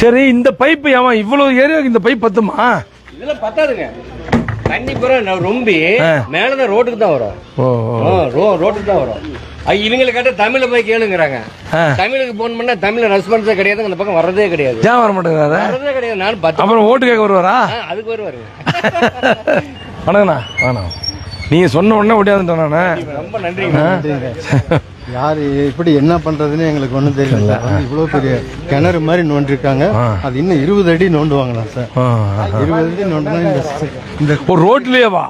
சரி இந்த பைப்பு ஏமா இவ்வளவு ஏரியாவுக்கு இந்த பைப் பத்துமா? இதுல பத்தாதுங்க. தண்ணி பூரா நான் ரொம்பி. மேலதான் ரோட்டுக்கு தான் வரும். ரோட்டுக்கு தான் வரும். இவங்களை கேட்டா தமிழ்ல போய் கேளுங்கிறாங்க. தமிழுக்கு போன் பண்ணா தமிழ்ல ரெஸ்பான்ஸே கிடையாது அந்த பக்கம் வர்றதே கிடையாது. ஏன் வர மாட்டேங்கிறாரு வர்றதே கிடையாது நானும் பத்து அப்புறம் ஓட்டு கேட்க வருவாரா? அதுக்கு வருவாருங்க. வணக்கண்ணா வேணாம் நீங்க சொன்ன உடனே ஓடியாந்துட்டேன் நானு. ரொம்ப நன்றிங்க. யாரு எப்படி என்ன பண்றதுன்னு எங்களுக்கு ஒண்ணும் தெரியல சார். இவ்வளவு பெரிய கிணறு மாதிரி நோண்டிருக்காங்க. அது இன்னும் இருபது அடி நோண்டுவாங்களா சார். இருபது அடி நோண்டினா இந்த இந்த ஒரு ரோட்லயே வா.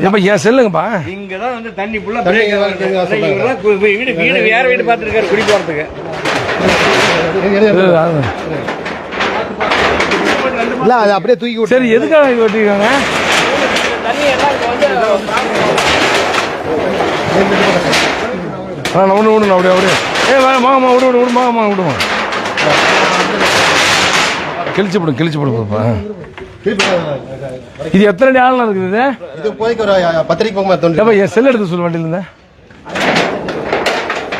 ஏப்பா ஏன் செல்லுங்கப்பா. இங்கதான் வந்து தண்ணி ஃபுல்லா பிரேக் இவங்கெல்லாம் கு- வீடு வீடு வேற வீடு பார்த்துருக்காரு குடி போறதுக்கு. இல்ல அது அப்படியே தூக்கி சரி எதுக்காக வெட்டிருக்காங்க தண்ணி எல்லாம் இங்க வந்து ஆ நான் ஒன்று விடுங்க அப்படியே அப்படியே. ஏ வா வாங்கம்மா விடு விடு விடு வாங்கம்மா விடுமா. கிழிச்சு போடு கிழிச்சு போடுப்பா இது எத்தனை ஆழம் இருக்குது இது? ஒரு பத்திரிக்கை செல் எடுத்து சொல்லு வண்டியில இருந்தேன் ஒரு பத்திரிக்கை பக்கமா தோண்டிட்டு இருக்காங்க சார் இதுல.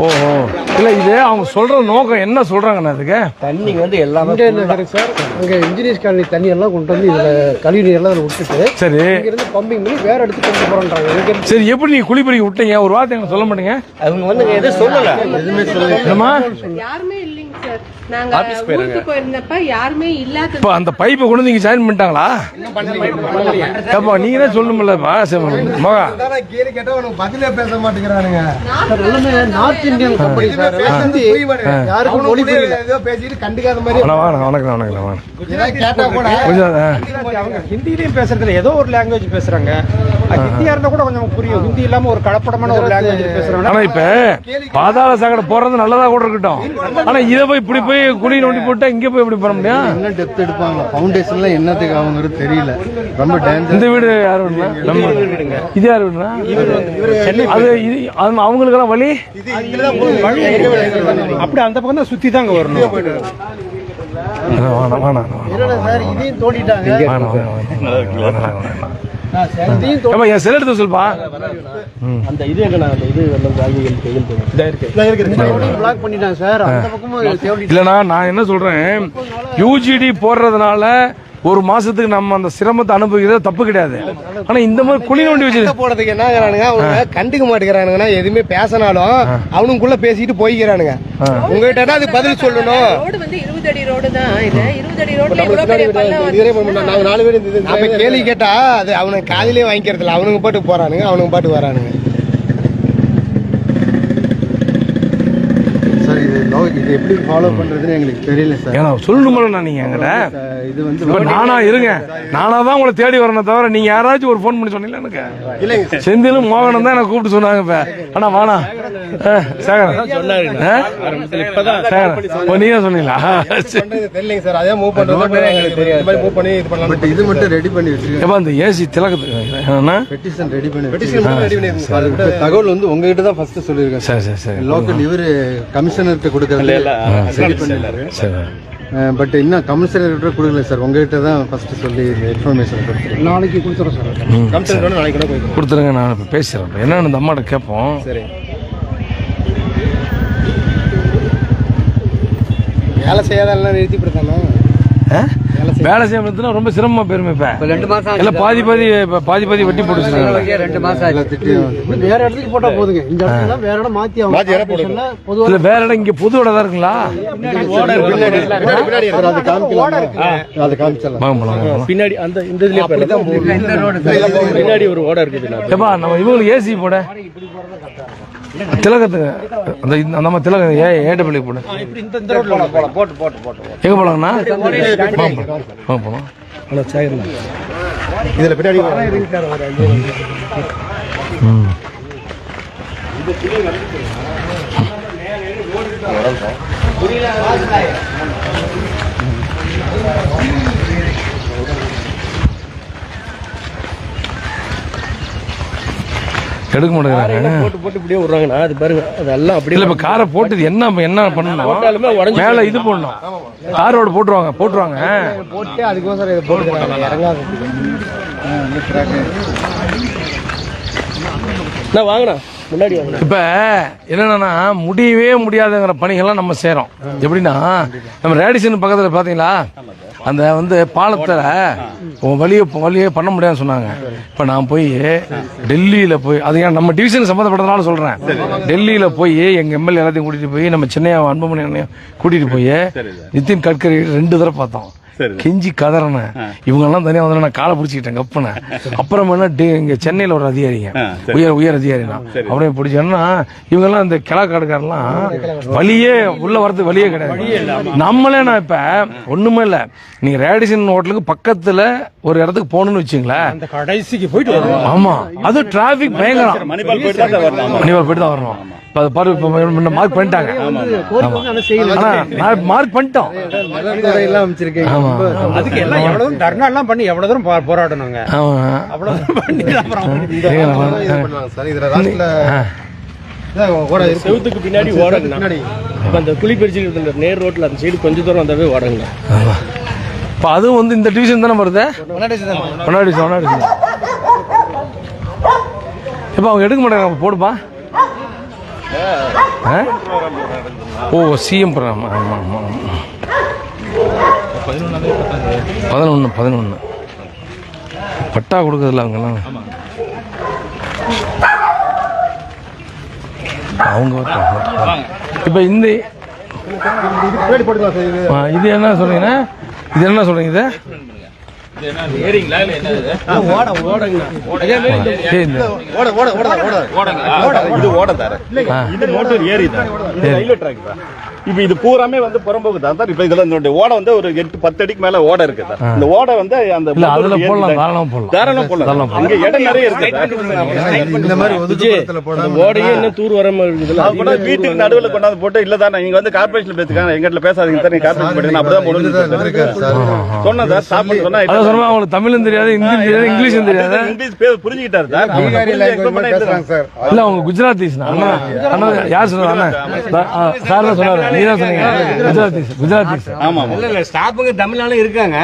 ஓஹோ. இல்லை இது அவங்க சொல்ற நோக்கம் என்ன சொல்றாங்கண்ணா அதுக்கு தண்ணி வந்து எல்லாமே சார்? அங்க இன்ஜினியர்ஸ் காலனி தண்ணி எல்லாம் கொண்டு வந்து இதுல கழிவு நீர் எல்லாம் அதுல விட்டுட்டு சரி. இங்க இருந்து பம்பிங் பண்ணி வேற இடத்துக்கு கொண்டு இங்க இருந்து சரி எப்படி நீங்க குளிப்பறிக்க விட்டீங்க? ஒரு வார்த்தை எனக்கு சொல்ல மாட்டீங்க. அவங்க வந்து எதுவும் சொல்லல. என்னம்மா? யாருமே இல்லைங்க சார் நாங்க ஊருக்கு போயிருந்தப்ப யாருமே இல்லாத இப்போ அந்த பைப்பை கொண்டு வந்து இங்க ஜாயின் பண்ணிட்டாங்களா? ஏப்பா நீங்க தான் சொல்லணும்லப்பா சரி மகா. கேள்வி கேட்டா உனக்கு பதிலே பேச மாட்டேங்கிறானுங்க. North Indian company sir. யாருக்கும் ஏதோ பேசிட்டு கண்டுக்காத மாதிரி வணக்கம் வணக்கம் வணக்கம் கேட்டா கூட ஹிந்திலையும் பேசுறதுல ஏதோ ஒரு லாங்குவேஜ் பேசுறாங்க. ஹிந்தியா இருந்தா கூட கொஞ்சம் புரியும். ஹிந்தி இல்லாம ஒரு கலப்படமான ஒரு லாங்குவேஜ் பேசுறாங்க ஆனா இப்ப பாதாள சாக்கடை போறது நல்லதா கூட இருக்கட்டும். ஆனா இத போய் இப்படி போய் குழி நோண்டி போட்டா இங்க போய் இப்படி பண்ண முடியும்? என்ன டெப்த் எடுப்பாங்க? ஃபவுண்டேஷன்ல என்னத்துக்கு ஆகுங்கிறது தெரியல. ரொம்ப டேஞ்சர் இந்த வீடு யார் வீடுனா நம்ம இது யார் வீடுனா அது இது அது அவங்களுக்கெல்லாம் வழி? அப்படி அந்த பக்கம் தான் சுத்தி தாங்க வரணும். வேணாம் வேணாம் வேணாம். சார் இதையும் தோண்டிட்டாங்க? வேணாம் வேணாம் வேணாம். ஏப்பா என் செல் எடுத்து சொல்லுப்பா. அந்த இது எங்க அந்த இது இல்லைண்ணா நான் என்ன சொல்றேன்? யூஜிடி போடுறதுனால ஒரு மாசத்துக்கு நம்ம அந்த சிரமத்தை அனுபவிக்கிறது தப்பு கிடையாது. ஆனா இந்த மாதிரி குழி நோண்டி வச்சு போறதுக்கு என்னங்கிறானுங்க அவங்க கண்டுக்க மாட்டேங்கிறானுங்கன்னா எதுவுமே பேசினாலும் அவனுக்குள்ள பேசிட்டு போய்க்கிறானுங்க. உங்ககிட்ட அது பதில் சொல்லணும்? ரோடு வந்து இருபது அடி ரோடு தான். இது இருபது அடி ரோட்ல இவ்வளவு பெரிய பள்ளம் வந்து நாங்க நாலு பேர் நம்ம கேள்வி கேட்டா அது அவனுக்கு காதிலே வாங்கிக்கிறது இல்ல அவனுங்க பாட்டு போறானுங்க அவனுங்க பாட்டு வரானுங்க சார் இது எப்படி ஃபாலோ பண்றதுன்னு எங்களுக்கு தெரியல சார் ஏன்னா சொல்லணுமில்ல நீங்க என்கிட்ட இது வந்து இப்ப நானா இருங்க. நானா தான் உங்களை தேடி வரணும் தவிர நீங்க யாராச்சும் ஒரு ஃபோன் பண்ணி சொன்னீங்களா எனக்கு? இல்லைங்க செந்திலும் மோகனும் தான் எனக்கு கூப்பிட்டு சொன்னாங்க இப்ப. ஆனா வானா நீங்க சொன்னீங்களா? சரி. பண்றது தெரியலைங்க சார். அதே மூவ் எங்களுக்கு மாதிரி மூவ் பண்ணி இது பண்ணலாம் பட் இது மட்டும் ரெடி பண்ணி வச்சிருக்கேன் இந்த ஏசி திலகத்துக்கு என்ன பெட்டிஷன் ரெடி பண்ணி பெட்டிஷன் ரெடி பண்ணி தகவல் வந்து உங்ககிட்ட தான் ஃபர்ஸ்ட் சொல்லியிருக்கேன் சரி. சரி சரி லோக்கல் இவரு கமிஷனர்கிட்ட கொடுக்கறது. ரெடி சரி பட் இன்னும் கமிஷனர்கிட்ட கொடுக்கல சார். உங்ககிட்ட தான் ஃபர்ஸ்ட் சொல்லி இன்ஃபர்மேஷன் கொடுத்துருக்கேன். நாளைக்கு கொடுத்துறோம் சார். கமிஷனர் நாளைக்கு கொடுத்துருங்க நான் இப்போ பேசுகிறேன் என்னன்னு இந்த அம்மாட்ட கேட்போம். சரி. வேலை செய்யாதெல்லாம் நிறுத்தி போட்டானா ஆ? வேலை செய்யறதுனா ரொம்ப சிரமமா போயிருமே இப்ப. ரெண்டு மாசம் இல்ல பாதி பாதி பாதி பாதி வெட்டி போட்டு. ரெண்டு மாசம் வேற இடத்துக்கு போட்டா போதுங்க. இந்த இடத்துல வேற இடம் மாத்தி பொதுவா இல்ல வேற இடம் இங்க பொது இடம் தான் இருக்குங்களா? அது காமிக்கலாம் காமிச்சலாம். பின்னாடி அந்த இந்த இதுலயே பின்னாடி ஒரு ஓட இருக்குது. ஏப்பா நம்ம இவங்களுக்கு ஏசி போட. திலகத்துக்கு அந்த மாதிரி திலகம் ஏ ஏடபிள்யூ போடு. போட்டு போட்டு போட்டு எங்க போலாங்கண்ணா? போலாம். வாங்க போலாம் இதுல பின்னாடி ம். எடுக்க மாட்டேங்கிறாங்க. போட்டு போட்டு இப்படியே விடுறாங்கண்ணா. அது பாருங்க அதெல்லாம் அப்படியே இல்ல இப்ப காரை போட்டது என்ன என்ன பண்ணணும்? மேல இது போடணும். காரோட போட்டுருவாங்க போட்டுருவாங்க. போட்டு அதுக்கோசரம் இதை போட்டு இறங்காது. நான் வாங்கண்ணா. இப்ப என்னன்னா முடியவே முடியாதுங்கிற பணிகள்லாம் நம்ம செய்றோம். எப்படின்னா நம்ம ரேடிசன் பக்கத்துல பாத்தீங்களா? அந்த வந்து பாலத்துல வழியை வழியே பண்ண முடியாதுன்னு சொன்னாங்க. இப்ப நான் போய் டெல்லியில போய் அது ஏன் நம்ம டிவிஷன் சம்மந்தப்பட்டதுனால சொல்றேன். டெல்லியில போய் எங்க எம்எல்ஏ எல்லாத்தையும் கூட்டிட்டு போய் நம்ம சென்னையா அன்புமணி கூட்டிட்டு போய் நிதின் கட்கரி ரெண்டு தடவை பார்த்தோம். கெஞ்சி கதறன. இவங்க எல்லாம் தனியா வந்து நான் காலை பிடிச்சிக்கிட்டேன் கப்புன. அப்புறம் என்ன டே- இங்க சென்னையில ஒரு அதிகாரிங்க. உயர் உயர் அதிகாரி தான். அப்படியே பிடிச்சேன்னா இவங்க எல்லாம் இந்த கிழக்காடுக்காரெல்லாம் வழியே உள்ள வரதுக்கு வழியே கிடையாது. நம்மளே நான் இப்ப ஒண்ணுமே இல்ல. நீங்க ரேடிசன் ஹோட்டலுக்கு பக்கத்துல ஒரு இடத்துக்கு போகணும்னு வச்சுங்களேன் அந்த கடைசிக்கு போயிட்டு வருவோம். ஆமா. அது டிராபிக் பயங்கரம். மணிப்பால் போயிட்டு தான் வரணும். மார்க் பண்ணிட்டாங்க. மார்க் பண்ணிட்டோம். அதுக்கு எல்லாம் எவ்வளவு தூரம் தர்ணா எல்லாம் பண்ணி எவ்வளவு தூரம் போராடணுங்க? செவுத்துக்கு பின்னாடி இப்போ அந்த குளிப்பறிச்சு நேர் ரோட்ல அந்த சைடு கொஞ்சம் தூரம் வந்தாவே ஓடங்கண்ணா ஆமா. இப்ப அதுவும் வந்து இந்த டிவிஷன் தானே வருது? முன்னாடி சார் முன்னாடி முன்னாடி இப்ப அவங்க எடுக்க மாட்டாங்க போடுப்பா? ஓ சிஎம் ப்ரோக்ராம் ஆமா ஆமா ஆமா. பதினொன்று பதினொன்று பட்டா கொடுக்குறதுல அவங்கெல்லாம். அவங்க. இப்ப இந்த இது என்ன சொல்றீங்க? இது என்ன சொல்றீங்க இது? இப்போ இது பூராமே வந்து புறம்போக்கு தான் சார். இப்போ இதெல்லாம் இந்த ஓட வந்து ஒரு எட்டு பத்து அடிக்கு மேல ஓட இருக்கு சார். இந்த ஓட வந்து அந்த அதுல போடலாம். தாராளம் போடலாம். தாராளம் போடலாம். அங்க இடம் நிறைய இருக்கு இந்த மாதிரி ஓடையே இன்னும் தூர் அது கூட வீட்டுக்கு நடுவுல கொண்டாந்து போட்டு இல்ல தான் நீங்க வந்து கார்பரேஷன்ல பேசுக்காங்க. எங்க இடத்துல பேசாதீங்க சார் நீங்க கார்பரேஷன் போட்டு அப்படிதான் போடணும் இருக்காரு சார். சொன்னேன் சார் ஸ்டாப் பண்ண சொன்னா சொன்னா அவங்களுக்கு தமிழும் தெரியாது ஹிந்தியும் தெரியாது இங்கிலீஷும் தெரியாது? இங்கிலீஷ் புரிஞ்சுக்கிட்டாரு சார். இல்ல அவங்க குஜராத்திஸ் அண்ணா அண்ணா யார் சொன்னாங்க சார் தான் சொன்னாரு. நீ தான் சொன்னீங்க. குஜராத்திஸ் குஜராத்திஸ். ஆமா இல்ல இல்ல ஸ்டாஃபுங்க தமிழ்நாளும் இருக்காங்க.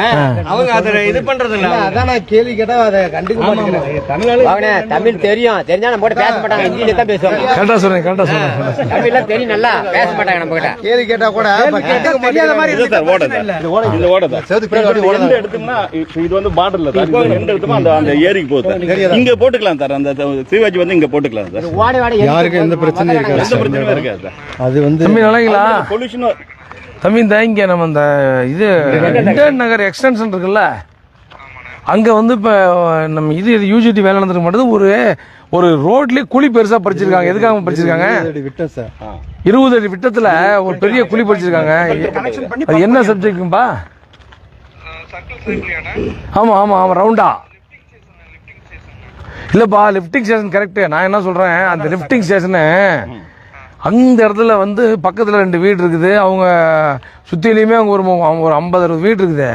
அவங்க அதை இது பண்றது இல்ல அதான் நான் கேள்வி கேட்டா அதை கண்டுக்க மாட்டேங்கிறேன் தமிழ்நாடு அவனே தமிழ் தெரியும். தெரிஞ்சா நம்ம கூட பேச மாட்டாங்க. ஹிந்தியில தான் பேசுவாங்க. கரெக்டா சொல்றேன் கரெக்டா சொல்றேன் தமிழ்லாம் தெரியும் நல்லா பேச மாட்டாங்க நம்ம கிட்ட. கேள்வி கேட்டா கூட கண்டுக்க மாட்டேங்கிறாங்க இது சார் ஓட சார் இந்த ஓட சார் செவத்துக்கு பின்னாடி ஓடுதா? எடுத்தோம்னா இது வந்து பார்டர்ல சார். இது எந்த அந்த அந்த ஏரிக்கு போகுது இங்க போட்டுக்கலாம் சார். அந்த சிவாஜி வந்து இங்க போட்டுக்கலாம் சார். யாருக்கும் எந்த பிரச்சனையும் இருக்காது எந்த பிரச்சனையும் இருக்காது சார். அது வந்து தம்பி நல்லாங்களா பொல்யூஷன் தம்பி இந்த இங்க நம்ம இந்த இது இந்தியன் நகர் எக்ஸ்டென்ஷன் இருக்குல்ல? அங்க வந்து இப்ப நம்ம இது யூஜிடி வேலை நடந்துருக்க. மாட்டேது ஒரு ஒரு ரோட்லயே குழி பெருசா பறிச்சிருக்காங்க. எதுக்காக பறிச்சிருக்காங்க? சார். இருபது அடி விட்டத்துல ஒரு பெரிய குழி பறிச்சிருக்காங்க. அது என்ன சப்ஜெக்ட்டும்பா ஆமா ஆமா ஆமா ரவுண்டா இல்லப்பா லிஃப்டிங் ஸ்டேஷன் கரெக்ட் நான் என்ன சொல்றேன் அந்த லிஃப்டிங் ஸ்டேஷனு அந்த இடத்துல வந்து பக்கத்துல ரெண்டு வீடு இருக்குது அவங்க சுத்திலையுமே அவங்க ஒரு ஒரு ஐம்பது அறுபது வீடு இருக்குது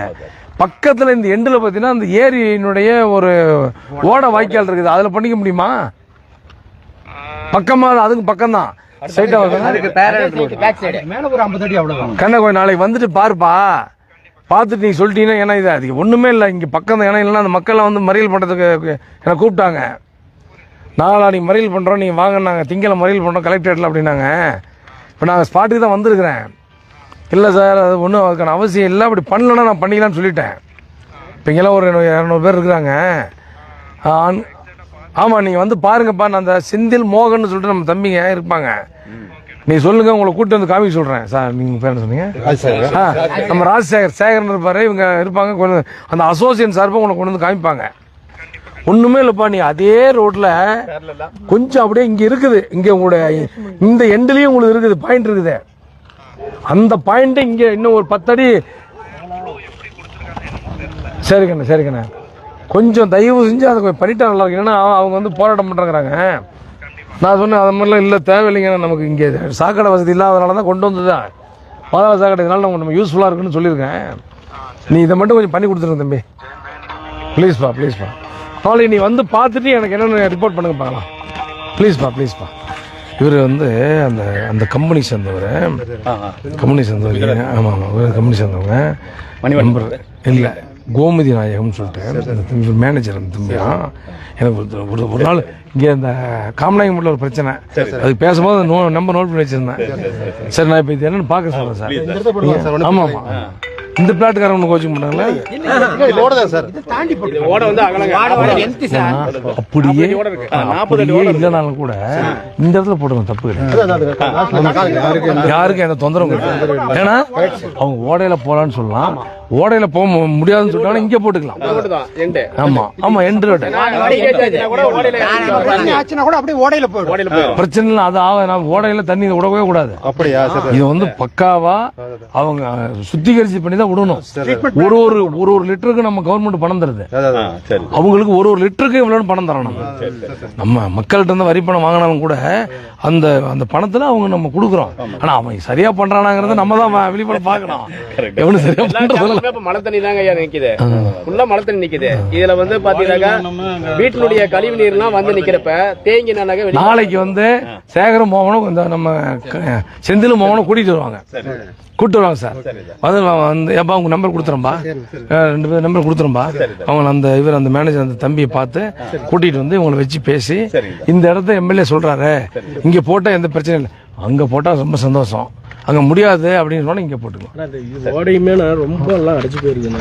பக்கத்துல இந்த எண்டில் பார்த்தீங்கன்னா அந்த ஏரியினுடைய ஒரு ஓட வாய்க்கால் இருக்குது அதில் பண்ணிக்க முடியுமா பக்கமா அதுக்கு பக்கம் தான் ஸ்ட்ரைட்டா பேக் சைடு மேல ஒரு ஐம்பது அடி அவ்வளவுதான் கண்ண கொஞ்சம் நாளைக்கு வந்துட்டு பாருப்பா பார்த்துட்டு நீங்கள் சொல்லிட்டீங்கன்னா ஏன்னா இது அது ஒன்றுமே இல்லை. இங்கே பக்கம் தான் ஏன்னா இல்லைன்னா அந்த மக்கள்லாம் வந்து மறியல் பண்ணுறதுக்கு என்னை கூப்பிட்டாங்க. நாளானிக்கு மறியல் பண்ணுறோம் நீங்கள் வாங்கினாங்க நாங்கள் திங்களை மறியல் பண்ணுறோம் கலெக்டரேட்டில் அப்படின்னாங்க. இப்போ நாங்கள் ஸ்பாட்டுக்கு தான் வந்திருக்கிறேன். இல்லை சார் அது ஒன்றும் அதுக்கான அவசியம் இல்லை. அப்படி பண்ணலன்னா நான் பண்ணிக்கலாம்னு சொல்லிட்டேன். இப்போ இங்கெல்லாம் ஒரு இரநூறு பேர் இருக்கிறாங்க. ஆமாம் நீங்கள் வந்து பாருங்கப்பா நான் அந்த செந்தில் மோகன் சொல்லிட்டு நம்ம தம்பிங்க இருப்பாங்க. நீ சொல்லுங்க உங்களை கூட்டு வந்து காமிக்க சொல்றேன். சார் நீங்க பேர் சொன்னீங்க? நம்ம ராஜசேகர் சேகரன் இருப்பாரு இவங்க இருப்பாங்க கொண்டு அந்த அசோசியேஷன் சார்பாக உங்களை கொண்டு வந்து காமிப்பாங்க. ஒண்ணுமே இல்லப்பா நீ அதே ரோட்ல கொஞ்சம் அப்படியே இங்க இருக்குது. இங்க உங்களுடைய இந்த எண்ட்லயும் உங்களுக்கு இருக்குது பாயிண்ட் இருக்குது. அந்த பாயிண்ட் இங்க இன்னும் ஒரு பத்தடி. சரி கண்ணா சரி கண்ணா கொஞ்சம் தயவு செஞ்சு அதை பண்ணிட்டா நல்லா இருக்கும். ஏன்னா அவங்க வந்து போராட்டம் பண்றாங்க நான் சொன்னேன் அது மாதிரிலாம் இல்லை தேவையில்லைங்க நமக்கு இங்கே சாக்கடை வசதி இல்லாதனால தான் கொண்டு வந்தது தான். பாதாள சாக்கடை இதனால நமக்கு நம்ம யூஸ்ஃபுல்லாக இருக்குன்னு சொல்லியிருக்கேன். நீ இதை மட்டும் கொஞ்சம் பண்ணி கொடுத்துருங்க தம்பி. ப்ளீஸ்ப்பா ப்ளீஸ்ப்பா நாளைக்கு நீ வந்து பார்த்துட்டு எனக்கு என்னென்ன ரிப்போர்ட் பண்ணுங்க பார்க்கலாம். ப்ளீஸ்ப்பா ப்ளீஸ்ப்பா இவர் வந்து அந்த அந்த கம்பெனி சேர்ந்தவர். கம்பெனி சேர்ந்தவர் ஆமாம் ஆமாம் இவர் கம்பெனி சேர்ந்தவங்க. நம்பர் இல்லை. கோமதி நாயகம்னு சொல்லிட்டு அந்த தம்பி மேனேஜர் அந்த தம்பியா? எனக்கு ஒரு- நாள் இங்கே இந்த காமநாயகம்பட்டில் ஒரு பிரச்சனை. அதுக்கு பேசும்போது நோ நம்பர் நோட் பண்ணி வச்சிருந்தேன். சரி நான் இப்போ இது என்னன்னு பார்க்க சொல்கிறேன் சார். ஆமாம் ஆமாம் இந்த ஓட வந்து அகலங்க. அப்படியே அப்படியே இல்லைனாலும் கூட இந்த இடத்துல போடுங்க தப்பு கிடையாது. யாருக்கும் எந்த தொந்தரவும் கிடையாது. ஏன்னா அவங்க ஓடையில போலான்னு சொல்லலாம். ஓடையில போக முடியாதுன்னு சொல்லிட்டாலும் இங்கே போட்டுக்கலாம். ஆமா. ஆமா எண்டு பிரச்சனை இல்லை அது ஆக நான் ஓடையில தண்ணி விடவே கூடாது. அப்படியா? இது வந்து பக்காவா அவங்க சுத்திகரிச்சு பண்ணி தான் விடணும். ஒரு ஒரு ஒரு ஒரு லிட்டருக்கு நம்ம கவர்மெண்ட் பணம் தருது. அவங்களுக்கு ஒரு ஒரு லிட்டருக்கு இவ்வளோன்னு பணம் தரணும் நம்ம. நம்ம மக்கள்கிட்ட இருந்து வரி பணம் வாங்கினாலும் கூட அந்த அந்த பணத்துல அவங்க நம்ம கொடுக்குறோம். ஆனா அவன் சரியா பண்றானாங்கிறத நம்ம தான் வெளிப்பட பார்க்கணும். எவனு சரியா பண்றதில்ல எல்லாமே இப்ப மழை தண்ணி தாங்க ஐயா நிக்குது. ஃபுல்லா மழை தண்ணி நிக்குது. இதுல வந்து பாத்தீங்கன்னாக்கா வீட்டினுடைய கழிவு நீர்லாம் வந்து நிக்கிறப்ப தேங்கி வெளியே நாளைக்கு வந்து சேகரம் மோகனும் இந்த நம்ம க- செந்தில் மோகனும் கூட்டிட்டு வருவாங்க. கூப்பிட்டு வருவாங்க சார். வந்து வந்து ஏப்பா உங்க நம்பர் கொடுத்துறேன்பா? அஹ் ரெண்டு பேர் நம்பர் கொடுத்துறேன்பா. அவங்க அந்த இவர் அந்த மேனேஜர் அந்த தம்பியை பார்த்து கூட்டிட்டு வந்து இவங்களை வச்சு பேசி இந்த இடத்த எம்எல்ஏ சொல்றாரு. இங்க போட்டா எந்த பிரச்சனையும் இல்லை. அங்க போட்டா ரொம்ப சந்தோஷம். அங்க முடியாது அப்படின்னு சொன்னா இங்க போட்டுக்கலாம். ஓடையுமே நான் ரொம்ப எல்லாம் அடிச்சு போயிருக்கேன்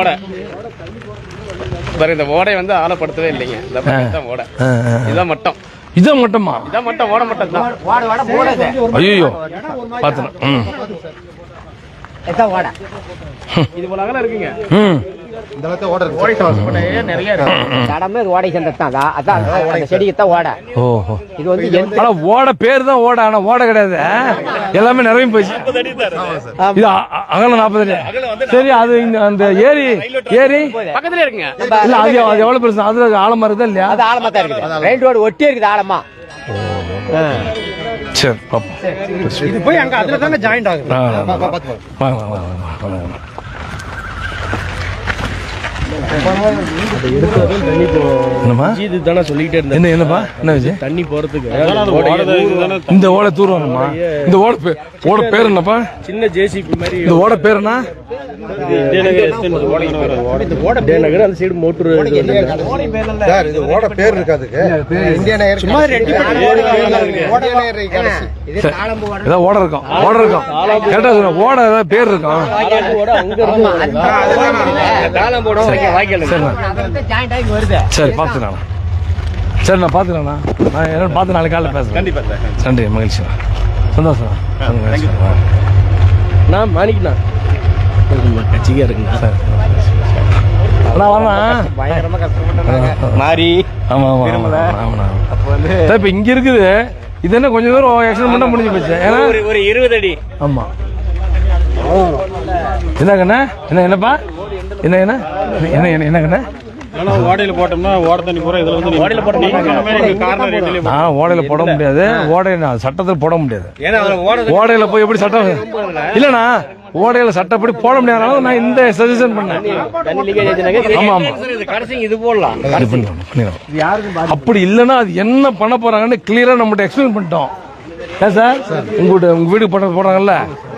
ஓடை. பாருங்க இந்த ஓடை வந்து ஆழப்படுத்தவே இல்லைங்க. இந்த ஓடை. இதான் மட்டம். இதான் மட்டுமா? இதான் மட்டம் ஓட மட்டம் தான் ஓட ஓட போடாது ஐயோ பாத்துறேன். ம். எதான் ஓட. இது போல இருக்குங்க. ம். இந்த இடத்துல ஓட இருக்கு. ஓடை சம்பந்தப்பட்ட நிறைய இருக்கு. கடமை இது ஓடை சேர்ந்தது தான் அதான் அந்த செடிக்கு தான் ஓட. ஓஹோ. இது வந்து ஆனா ஓட பேர் தான் ஓட ஆனா ஓட கிடையாது. எல்லாமே நிறைய போயிடுச்சு இது அ- அ- அகலம் நாற்பது அடி. சரி அது இந்த அந்த ஏரி ஏரி? பக்கத்துல இருக்குங்க. இல்ல அது அது எவ்வளவு பெருசு? அது ஆழமா இருக்குதா இல்லையா? அது ஆழமா தான் இருக்குது மெயின் ரோடு ஒட்டி இருக்குது ஆழமா. சரி பாப்போம். இது போய் அங்க அதுல தானே ஜாயிண்ட் ஆகுது. வாங்க, வாங்க, வாங்க, வாங்க, வாங்க. என்னம்மா? இது தானே சொல்லிக்கிட்டே இருந்தேன். என்ன என்னப்பா? என்ன விஜய் தண்ணி போறதுக்கு. இந்த ஓடை தூர்வாங்கம்மா இந்த ஓட ஓட பேர் என்னப்பா? சின்ன ஜேசிபி மாதிரி இந்த ஓட பேர். என்ன நகர் அந்த சைடு மோட்டர் சார் இது ஓட பேர் இருக்காதுக்கு இந்தியா நகர் சும்மா ரெண்டு தாளம்பு ஓட இருக்கும் ஓட இருக்கும். கரெக்டா சொல்லுங்க ஓட ஏதாவது பேர் இருக்கும் சரி பார்த்துக்கலாம். சரி நான் பார்த்துக்கலாண்ணா நான். என்னன்னு பார்த்து நாளைக்கு காலையில் பேசுகிறேன் கண்டிப்பா சார். நன்றி மகிழ்ச்சி. சந்தோஷம். நான் மாணிக்கண்ணா கட்சிக்கா இருக்குண்ணா அண்ணா வாண்ணா பயங்கரமா கஷ்டப்பட்டாங்க மாறி. ஆமாம் ஆமாம் ஆமாம் ஆமாண்ணா சார் இப்போ இங்கே இருக்குது. இது என்ன கொஞ்சம் தூரம் எக்ஸ்டெண்ட் பண்ணால் முடிஞ்சு போச்சு. ஏன்னா? ஒரு இருபது அடி. ஆமாம் என்னங்கண்ணா என்ன என்னப்பா? என்ன என்ன? என்ன என்ன என்னங்கண்ணா ஓடையில போட்டோம்னா ஓட தண்ணி பூரா இதுல வந்து ஓடையில போட்டோம் நான் ஓடையில் போட முடியாது. நான் சட்டத்தில் போட முடியாது. ஓட ஓடையில் போய் எப்படி சட்டம்? இல்லைண்ணா. ஓடையில் சட்டப்படி போட முடியாதனால நான் இந்த சஜஷன் பண்ணேன். ஆமா, ஆமா. இது போடலாம். அப்படி இல்லைன்னா அது என்ன பண்ண போறாங்கன்னு கிளியரா நம்மகிட்ட எக்ஸ்பிளைன் பண்ணிட்டோம். ஏன் சார் உங்கள்கிட்ட உங்க வீடு போட போறாங்கல்ல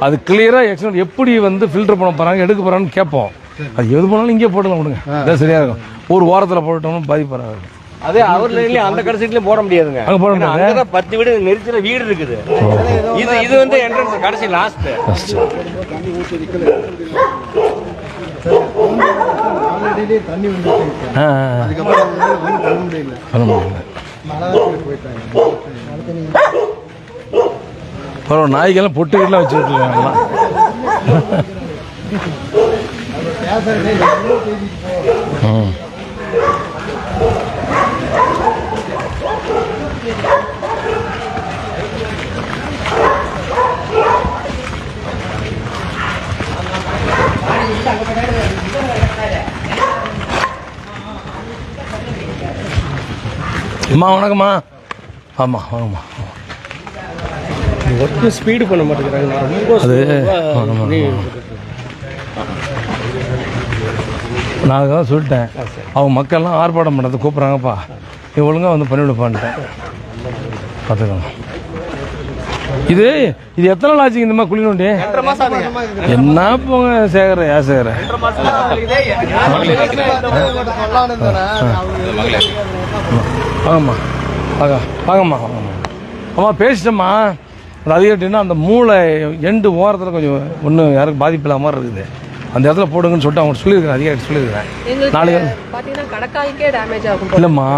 அது கிளியரா எக்ஸ்பிளைன் எப்படி வந்து ஃபில்டர் பண்ண போறாங்க எடுக்க போறாங்கன்னு கேட்போம். அது எது பண்ணாலும் இங்கே போடலாம் விடுங்க. அதான் சரியா இருக்கும். ஒரு ஓரத்தில் போட்டுட்டோம்னா பாதிப்பு வராது. அது அவர் லைன்லயும் அந்த கடைசிலையும் போட முடியாதுங்க. அங்க போட முடியாது. அங்கதான் பத்து வீடு நெரிச்சல வீடு இருக்குது. இது இது வந்து என்ட்ரன்ஸ் கடைசி லாஸ்ட் முடியல பரவாயில்ல நாய்க்கெல்லாம் பொட்டு வீட்டில் வச்சு விட்டுருக்காங்களா ம். அம்மா வணக்கம்மா. ஆமாம் வாங்கம்மா. ஒர்க்கு ஸ்பீடு பண்ண மாட்டேங்கிறாங்க. அது நான் அதுதான் சொல்லிட்டேன். அவங்க மக்கள்லாம் ஆர்ப்பாட்டம் பண்ணுறது கூப்பிட்றாங்கப்பா. நீ ஒழுங்காக வந்து பண்ணிவிடுப்பான்ட்டேன் பார்த்துக்கலாம் இது இது எத்தனை நாள் ஆச்சுங்க இந்த மாதிரி ஆகுதுங்க. என்ன போங்க சேகர ஏ சேகர? ரெண்டரை மாசம் ஆகுது. வாங்கம்மா வாங்க வாங்கம்மா வாங்கம்மா அம்மா பேசிட்டம்மா. அது அதிகட்டின்னா அந்த மூளை எண்டு ஓரத்தில் கொஞ்சம் ஒன்றும் யாருக்கும் பாதிப்பு இல்லாம மாதிரி இருக்குது. அந்த இடத்துல போடுங்கன்னு சொல்லிட்டு அவங்க சொல்லியிருக்கிறேன் அதிகாரி சொல்லியிருக்கிறேன் நாளைக்கு பாத்தீங்கன்னா கடக்காய்க்கே டேமேஜ் ஆகும் போல. இல்லைம்மா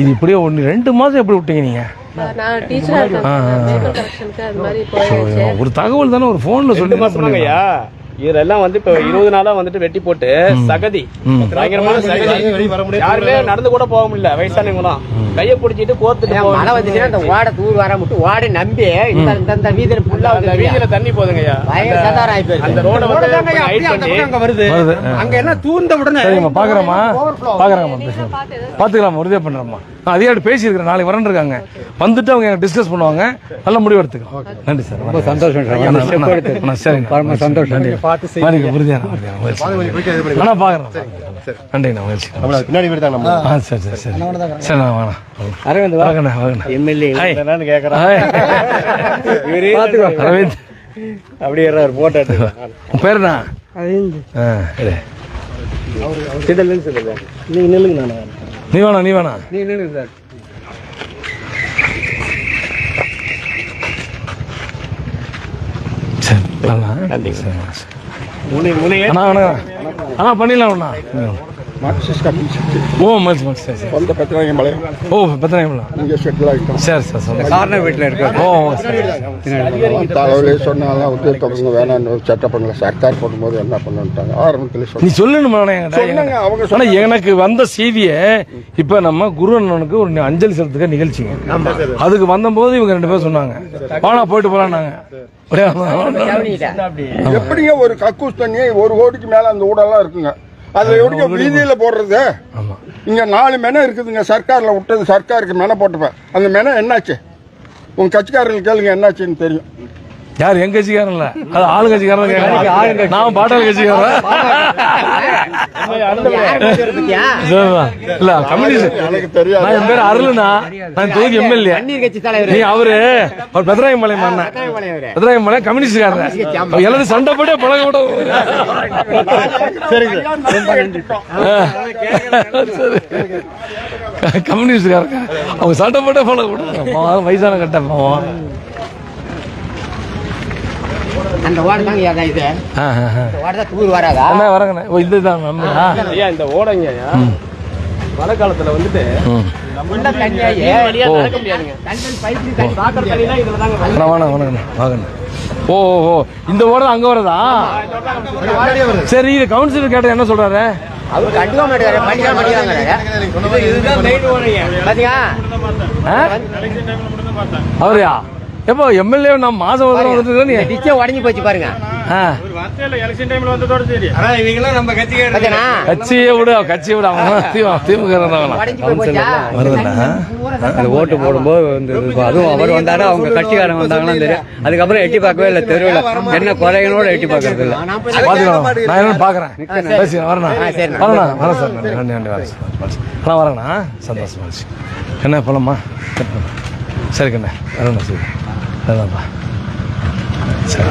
இது இப்படியே ஒன்று ரெண்டு மாதம் எப்படி விட்டீங்க நீங்கள் நான் டீச்சரா இருக்கேன். பேப்பர் கரெக்ஷனுக்கு அது மாதிரி போயிடுச்சு. ஒரு தகவல் தானே ஒரு ஃபோனில் சொல்லி ஐயா இதெல்லாம் வந்து இப்ப இருபது நாளா வந்துட்டு வெட்டி போட்டு சகதி. பயங்கரமான சகதி. யாருமே நடந்து கூட போக முடியல. வயசானவங்களாம் கைய பிடிச்சிட்டு கோத்துட்டு மழை. வந்துச்சுன்னா இந்த ஓடை தூர் வர மட்டும் ஓடை நம்பி இந்த வீதியில ஃபுல்லா அந்த வீதியில தண்ணி போகுதுங்க ஐயா பயங்கர சேதாரம் போயிருக்கு. அந்த ரோட வந்து அங்க வருது. அங்க என்ன தூர்ந்த உடனே சரிங்கம்மா பார்க்குறேம்மா பார்க்குறேங்கம்மா பேசுகிறேன் பார்த்துக்கலாம்மா உறுதியாக பண்ணுறேம்மா நான் அதிகாரி பேசியிருக்கிறேன். நாளைக்கு வரேன் இருக்காங்க வந்துட்டு அவங்க டிஸ்கஸ் பண்ணுவாங்க. நல்ல முடிவு எடுத்துக்கலாம். நன்றி சார். ரொம்ப சந்தோஷம் சரிங்க. சந்தோஷம். ஆனால் பார்க்குறேன் நன்றிண்ணா முயற்சி ஆ சரி சரி சரி. சரி நான் வாங்கண்ணா அரவிந்த் வாங்கண்ணா வாங்கண்ணா எம்எல்ஏ ஹாய். அரவிந்த். அப்படியே போட்டோ உன் பேர் என்ன ஆ சரி சிதல் சிதல் நீங்க நில்லுங்க நான் நீ வேணா நீ வேணா. நீ நில்லுங்க சார். சரி வரலாம் நன்றி சார் முனை முனை அண்ணா அண்ணா அண்ணா. பண்ணிடலாம் அண்ணா. சரி சொந்த பத்திரம் மலையம் ஓ பத்திரம் இங்கே செட்டில் ஆகிட்டோம் சரி சார் சொல்லுங்க கார்னர் வீட்டில் இருக்க ஓ தலைவலே சொன்னாலும் உத்தியோகத்தவங்க வேணாம்னு சட்டப்பண்ணல சர்க்கார் போடும்போது என்ன பண்ணுட்டாங்க ஆரம்பத்தில் நீ சொல்லணுமா சொன்னாங்க, அவங்க ஆனா எனக்கு வந்த செய்தியை இப்ப நம்ம குரு அண்ணனுக்கு ஒரு அஞ்சலி செலுத்துக்க நிகழ்ச்சிங்க அதுக்கு வந்தபோது இவங்க ரெண்டு பேரும் சொன்னாங்க வாணா போயிட்டு போலாம்னாங்க ஒரே எப்படிங்க ஒரு கக்கூஸ் தண்ணி ஒரு கோடிக்கு மேல அந்த ஊடெல்லாம் இருக்குங்க. அதுல எப்படிங்க வீதியில போடுறது? இங்க நாலு மெனை இருக்குதுங்க சர்க்கார்ல விட்டது சர்க்காருக்கு மெனை போட்டுப்பேன் அந்த மெனை என்னாச்சு? உங்க கட்சிக்காரர்கள் கேளுங்க என்னாச்சுன்னு தெரியும். யார் எங்க கட்சிக்காரன் இல்ல அது ஆளுங்கட்சிக்காரன் கேட்கறாங்க நான் பாட்டாளி கட்சிக்காரன். இல்ல கம்யூனிஸ்ட். நான் என் பேர் அருள்னா நான் தொகுதி எம்எல்ஏ. நீ அவரு. அவர் பெதராயம் மலை அண்ணன் பெதராயம் மலை கம்யூனிஸ்ட்காரன் எல்லாரும் சண்டை போட்டு பழக விட கம்யூனிஸ்ட்காரங்க அவங்க சண்டை போட்டே பழக விட வயசான கட்ட பாவம் அந்த ஓடை தாங்க ஏதா இது? ஆ, ஆ, ஆ. இந்த ஓடை தான் தூர் வராதா? அண்ணா வரங்கண்ணே ஓ இதுதான் நம்மளா ஐயா இந்த ஓடைங்க ஐயா. மழை காலத்துல வந்துட்டு ஓ. ஓ, ஓ இந்த ஓரம் அங்க வரதா? சரி இது கவுன்சிலர் கேட்ட என்ன சொல்றாரு? அவர் கண்டுக்க மாட்டேங்கிறாரு படிக்க மாட்டேங்கிறாங்க? அவரையா? எப்போ எம்எல்ஏ நான் மாசம் ஒரு தடவை வந்துட்டு நீ? டிச்சே உடஞ்சி போச்சு பாருங்க. கட்சியை விடு கட்சியை விடு. அவன் திமுக ஓட்டு போடும்போது வந்து அதுவும் அவர் வந்தாரு? அவங்க கட்சிக்காரங்க வந்தாங்கன்னா தெரியும். அதுக்கப்புறம் எட்டி பார்க்கவே இல்லை தெருவில். என்ன குறைகளோட எட்டி பார்க்கறது இல்லை. நான் ஆ, சரிண்ணா. வரேண்ணா வரேன். சார் நன்றி வரேன் சார். வரேண்ணா சந்தோஷமா என்ன போலாமா? சரி கண்ணே. சரி அதுதான்ப்பா சரி